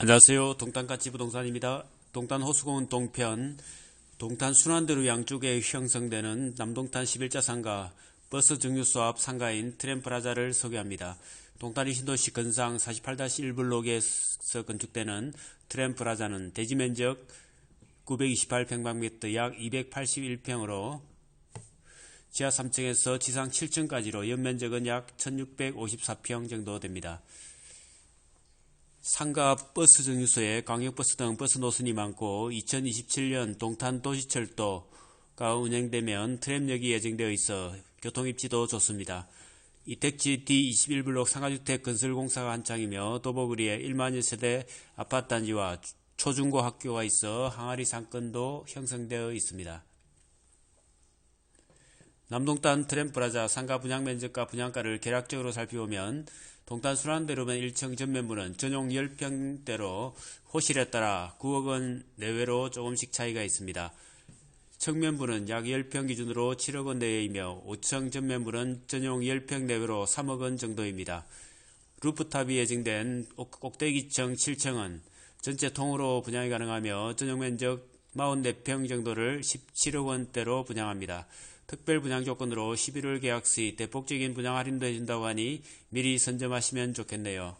안녕하세요. 동탄가치 부동산입니다. 동탄 호수공원 동편, 동탄 순환대로 양쪽에 형성되는 남동탄 11자 상가, 버스 정류소 앞 상가인 트램프라자를 소개합니다. 동탄이 신도시 건상 48-1블록에서 건축되는 트램프라자는 대지 면적 928평방미터 약 281평으로 지하 3층에서 지상 7층까지로 연면적은 약 1654평 정도 됩니다. 상가 버스 정류소에 광역버스 등 버스 노선이 많고 2027년 동탄 도시철도가 운영되면 트램역이 예정되어 있어 교통 입지도 좋습니다. 이택지 D21블록 상가주택 건설 공사가 한창이며 도보구리에 1만여 세대 아파트 단지와 초중고 학교가 있어 항아리 상권도 형성되어 있습니다. 남동탄 트램프라자 상가 분양 면적과 분양가를 개략적으로 살펴보면 동탄 순환대로변 1층 전면부는 전용 10평대로 호실에 따라 9억 원 내외로 조금씩 차이가 있습니다. 측면부는 약 10평 기준으로 7억 원 내외이며 5층 전면부는 전용 10평 내외로 3억 원 정도입니다. 루프탑이 예정된 꼭대기층 7층은 전체 통으로 분양이 가능하며 전용 면적 44평 정도를 17억 원대로 분양합니다. 특별 분양 조건으로 11월 계약 시 대폭적인 분양 할인도 해준다고 하니 미리 선점하시면 좋겠네요.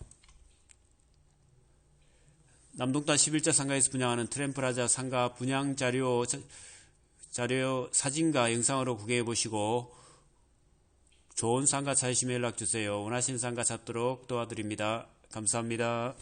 남동탄 11자 상가에서 분양하는 트램프라자 상가 분양 자료 자료 사진과 영상으로 구경해 보시고 좋은 상가 찾으시면 연락 주세요. 원하시는 상가 찾도록 도와드립니다. 감사합니다.